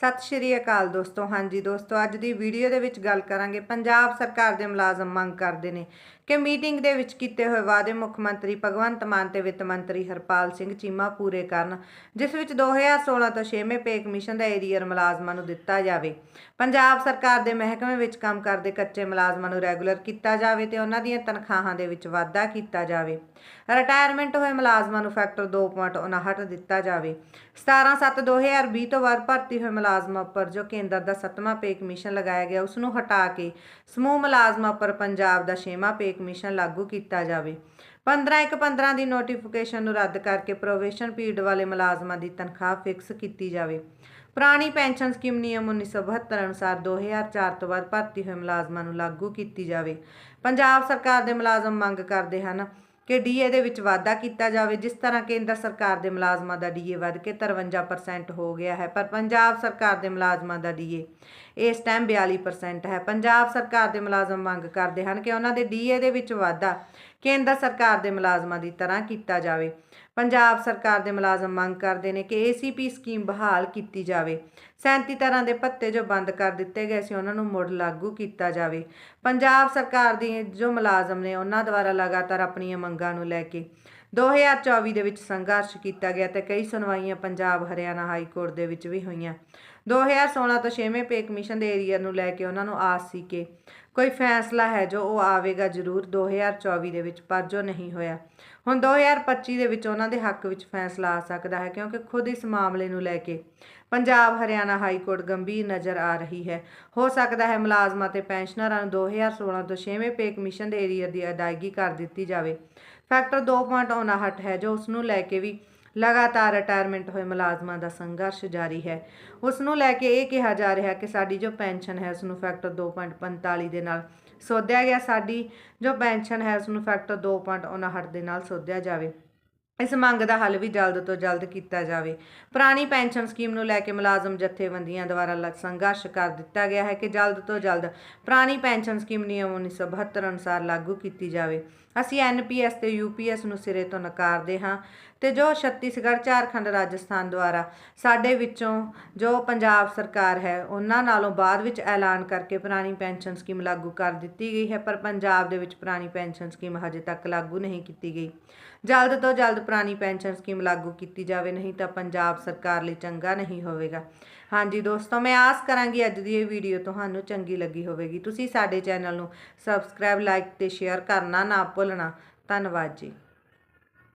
ਸਤਿ ਸ਼੍ਰੀ ਅਕਾਲ ਦੋਸਤੋ। ਹਾਂਜੀ ਦੋਸਤੋ, ਅੱਜ ਦੀ ਵੀਡੀਓ ਦੇ ਵਿੱਚ ਗੱਲ ਕਰਾਂਗੇ। ਪੰਜਾਬ ਸਰਕਾਰ ਦੇ ਮੁਲਾਜ਼ਮ ਮੰਗ ਕਰਦੇ ਨੇ ਕਿ ਮੀਟਿੰਗ ਦੇ ਵਿੱਚ ਕੀਤੇ ਹੋਏ ਵਾਅਦੇ ਮੁੱਖ ਮੰਤਰੀ ਭਗਵੰਤ ਮਾਨ ਤੇ ਵਿੱਤ ਮੰਤਰੀ ਹਰਪਾਲ ਸਿੰਘ ਚੀਮਾ ਪੂਰੇ ਕਰਨ, ਜਿਸ ਵਿੱਚ 2016 ਤੋਂ 6ਵੇਂ ਪੇ ਕਮਿਸ਼ਨ ਦਾ ਏਰੀਅਰ ਮੁਲਾਜ਼ਮਾਂ ਨੂੰ ਦਿੱਤਾ ਜਾਵੇ। ਪੰਜਾਬ ਸਰਕਾਰ ਦੇ ਮਹਿਕਮੇ ਵਿੱਚ ਕੰਮ ਕਰਦੇ ਕੱਚੇ ਮੁਲਾਜ਼ਮਾਂ ਨੂੰ ਰੈਗੂਲਰ ਕੀਤਾ ਜਾਵੇ ਤੇ ਉਹਨਾਂ ਦੀਆਂ ਤਨਖਾਹਾਂ ਦੇ ਵਿੱਚ ਵਾਧਾ ਕੀਤਾ ਜਾਵੇ। ਰਿਟਾਇਰਮੈਂਟ ਹੋਏ ਮੁਲਾਜ਼ਮਾਂ ਨੂੰ ਫੈਕਟਰ 2.59 ਦਿੱਤਾ ਜਾਵੇ। 17/7/2020 ਤੋਂ ਬਾਅਦ ਭਰਤੀ ਹੋਏ ਮੁਲਾਜ਼ਮਾਂ ਉੱਪਰ, ਜੋ ਕੇਂਦਰ ਦਾ 7ਵਾਂ ਪੇ ਕਮਿਸ਼ਨ ਲਗਾਇਆ ਗਿਆ ਉਸ ਨੂੰ ਹਟਾ ਕੇ ਸਮੂਹ ਮੁਲਾਜ਼ਮਾਂ ਉੱਪਰ ਪੰਜਾਬ ਦਾ 6ਵਾਂ ਪੇ ਕਮਿਸ਼ਨ ਲਾਗੂ ਕੀਤਾ ਜਾਵੇ। 15 ਇੱਕ 15 ਦੀ ਨੋਟੀਫਿਕੇਸ਼ਨ ਨੂੰ ਰੱਦ ਕਰਕੇ ਪ੍ਰੋਵੇਸ਼ਨ ਪੀਰੀਅਡ ਵਾਲੇ ਮੁਲਾਜ਼ਮਾਂ ਦੀ ਤਨਖਾਹ ਫਿਕਸ ਕੀਤੀ ਜਾਵੇ। ਪੁਰਾਣੀ ਪੈਨਸ਼ਨ ਸਕੀਮ ਨਿਯਮ 1972 ਅਨੁਸਾਰ 2004 ਤੋਂ ਬਾਅਦ ਭਰਤੀ ਹੋਏ ਮੁਲਾਜ਼ਮਾਂ ਨੂੰ ਲਾਗੂ ਕੀਤੀ ਜਾਵੇ। ਪੰਜਾਬ ਸਰਕਾਰ ਦੇ ਮੁਲਾਜ਼ਮ ਮੰਗ ਕਰਦੇ ਹਨ ਕਿ ਡੀਏ ਦੇ ਵਿੱਚ ਵਾਧਾ ਕੀਤਾ ਜਾਵੇ, ਜਿਸ ਤਰ੍ਹਾਂ ਕੇਂਦਰ ਸਰਕਾਰ ਦੇ ਮੁਲਾਜ਼ਮਾਂ ਦਾ ਡੀਏ ਵੱਧ ਕੇ 53% ਹੋ ਗਿਆ ਹੈ, ਪਰ ਪੰਜਾਬ ਸਰਕਾਰ ਦੇ ਮੁਲਾਜ਼ਮਾਂ ਦਾ ਡੀਏ ਇਸ ਟਾਈਮ 42% ਹੈ। ਪੰਜਾਬ ਸਰਕਾਰ ਦੇ ਮੁਲਾਜ਼ਮ ਮੰਗ ਕਰਦੇ ਹਨ ਕਿ ਉਹਨਾਂ ਦੇ ਡੀਏ ਦੇ ਵਿੱਚ ਵਾਧਾ ਕੇਂਦਰ ਸਰਕਾਰ ਦੇ ਮੁਲਾਜ਼ਮਾਂ ਦੀ ਤਰ੍ਹਾਂ ਕੀਤਾ ਜਾਵੇ। ਪੰਜਾਬ ਸਰਕਾਰ ਦੇ ਮੁਲਾਜ਼ਮ ਮੰਗ ਕਰਦੇ ਨੇ ਕਿ ਏਸੀਪੀ ਸਕੀਮ ਬਹਾਲ ਕੀਤੀ ਜਾਵੇ। 37 ਤਰ੍ਹਾਂ ਦੇ ਭੱਤੇ ਜੋ ਬੰਦ ਕਰ ਦਿੱਤੇ ਗਏ ਸੀ, ਉਹਨਾਂ ਨੂੰ ਮੁੜ ਲਾਗੂ ਕੀਤਾ ਜਾਵੇ। ਪੰਜਾਬ ਸਰਕਾਰ ਦੀ ਜੋ ਮੁਲਾਜ਼ਮ ਨੇ, ਉਹਨਾਂ ਦੁਆਰਾ ਲਗਾਤਾਰ ਆਪਣੀਆਂ ਮੰਗਾਂ ਨੂੰ ਲੈ ਕੇ 2024 ਦੇ ਵਿੱਚ ਸੰਘਰਸ਼ ਕੀਤਾ ਗਿਆ ਤੇ ਕਈ ਸੁਣਵਾਈਆਂ ਪੰਜਾਬ, ਹਰਿਆਣਾ ਹਾਈ ਕੋਰਟ ਦੇ ਵਿੱਚ ਵੀ ਹੋਈਆਂ। 2016 ਤੋਂ 6ਵੇਂ ਪੇ ਕਮਿਸ਼ਨ ਦੇ ਏਰੀਆ ਨੂੰ ਲੈ ਕੇ ਉਹਨਾਂ ਨੂੰ ਆਸ ਸੀ ਕਿ ਕੋਈ ਫੈਸਲਾ ਹੈ ਜੋ ਉਹ ਆਵੇਗਾ ਜ਼ਰੂਰ 2024 ਦੇ ਵਿੱਚ, ਪਰ ਜੋ ਨਹੀਂ ਹੋਇਆ। ਹੁਣ 2025 ਦੇ ਵਿੱਚ ਉਹਨਾਂ ਦੇ ਹੱਕ ਵਿੱਚ ਫੈਸਲਾ ਆ ਸਕਦਾ ਹੈ ਕਿਉਂਕਿ ਖੁਦ ਇਸ ਮਾਮਲੇ ਨੂੰ ਲੈ ਕੇ ਪੰਜਾਬ, ਹਰਿਆਣਾ ਹਾਈ ਕੋਰਟ ਗੰਭੀਰ ਨਜ਼ਰ ਆ ਰਹੀ ਹੈ। ਹੋ ਸਕਦਾ ਹੈ ਮੁਲਾਜ਼ਮਾਂ ਤੇ ਪੈਨਸ਼ਨਰਾਂ ਨੂੰ 2016 ਤੋਂ 6ਵੇਂ ਪੇ ਕਮਿਸ਼ਨ ਦੇ ਏਰੀਆ ਦੀ ਅਦਾਇਗੀ ਕਰ ਦਿੱਤੀ ਜਾਵੇ। ਫੈਕਟਰ 2.59 ਹੈ, ਜੋ ਉਸ ਨੂੰ ਲੈ ਕੇ ਵੀ ਲਗਾਤਾਰ ਰਿਟਾਇਰਮੈਂਟ ਹੋਏ ਮੁਲਾਜ਼ਮਾਂ ਦਾ ਸੰਘਰਸ਼ ਜਾਰੀ ਹੈ। ਉਸ ਨੂੰ ਲੈ ਕੇ ਇਹ ਕਿਹਾ ਜਾ ਰਿਹਾ ਕਿ ਸਾਡੀ ਜੋ ਪੈਨਸ਼ਨ ਹੈ ਉਸ ਨੂੰ ਫੈਕਟਰ 2.45 ਦੇ ਨਾਲ ਸੋਧਿਆ ਗਿਆ। ਸਾਡੀ ਜੋ ਪੈਨਸ਼ਨ ਹੈ ਉਸ ਨੂੰ ਫੈਕਟਰ 2.59 ਦੇ ਨਾਲ ਸੋਧਿਆ ਜਾਵੇ। ਇਸ ਮੰਗ ਦਾ ਹੱਲ ਵੀ ਜਲਦ ਤੋਂ ਜਲਦ ਕੀਤਾ ਜਾਵੇ। ਪੁਰਾਣੀ ਪੈਨਸ਼ਨ ਸਕੀਮ ਨੂੰ ਲੈ ਕੇ ਮੁਲਾਜ਼ਮ ਜਥੇਬੰਦੀਆਂ ਦੁਆਰਾ ਲ- ਸੰਘਰਸ਼ ਕਰ ਦਿੱਤਾ ਗਿਆ ਹੈ ਕਿ ਜਲਦ ਤੋਂ ਜਲਦ ਪੁਰਾਣੀ ਪੈਨਸ਼ਨ ਸਕੀਮ ਨਿਯਮ 1972 ਅਨੁਸਾਰ ਲਾਗੂ ਕੀਤੀ ਜਾਵੇ। ਅਸੀਂ ਐਨਪੀਐਸ ਤੇ ਯੂਪੀਐਸ ਨੂੰ ਸਿਰੇ ਤੋਂ ਨਕਾਰਦੇ ਹਾਂ ਤੇ ਜੋ ਛੱਤੀਸਗੜ੍ਹ, ਝਾਰਖੰਡ ਰਾਜਸਥਾਨ ਦੁਆਰਾ ਸਾਡੇ ਵਿੱਚੋਂ ਜੋ ਪੰਜਾਬ ਸਰਕਾਰ ਹੈ, ਉਹਨਾਂ ਨਾਲੋਂ ਬਾਅਦ ਵਿੱਚ ਐਲਾਨ ਕਰਕੇ ਪੁਰਾਣੀ ਪੈਨਸ਼ਨ ਸਕੀਮ ਲਾਗੂ ਕਰ ਦਿੱਤੀ ਗਈ ਹੈ, ਪਰ ਪੰਜਾਬ ਦੇ ਵਿੱਚ ਪੁਰਾਣੀ ਪੈਨਸ਼ਨ ਸਕੀਮ ਹਜੇ ਤੱਕ ਲਾਗੂ ਨਹੀਂ ਕੀਤੀ ਗਈ। ਜਲਦ ਤੋਂ ਜਲਦ ਪੁਰਾਣੀ ਪੈਨਸ਼ਨ ਸਕੀਮ ਲਾਗੂ ਕੀਤੀ ਜਾਵੇ, ਨਹੀਂ ਤਾਂ ਪੰਜਾਬ ਸਰਕਾਰ ਲਈ ਚੰਗਾ ਨਹੀਂ ਹੋਵੇਗਾ। ਹਾਂਜੀ ਦੋਸਤੋ, ਮੈਂ ਆਸ ਕਰਾਂਗੀ ਅੱਜ ਦੀ ਇਹ ਵੀਡੀਓ ਤੁਹਾਨੂੰ ਚੰਗੀ ਲੱਗੀ ਹੋਵੇਗੀ। ਤੁਸੀਂ ਸਾਡੇ ਚੈਨਲ ਨੂੰ ਸਬਸਕ੍ਰਾਈਬ, ਲਾਈਕ ਤੇ ਸ਼ੇਅਰ ਕਰਨਾ ਨਾ ਭੁੱਲਣਾ। ਧੰਨਵਾਦ ਜੀ।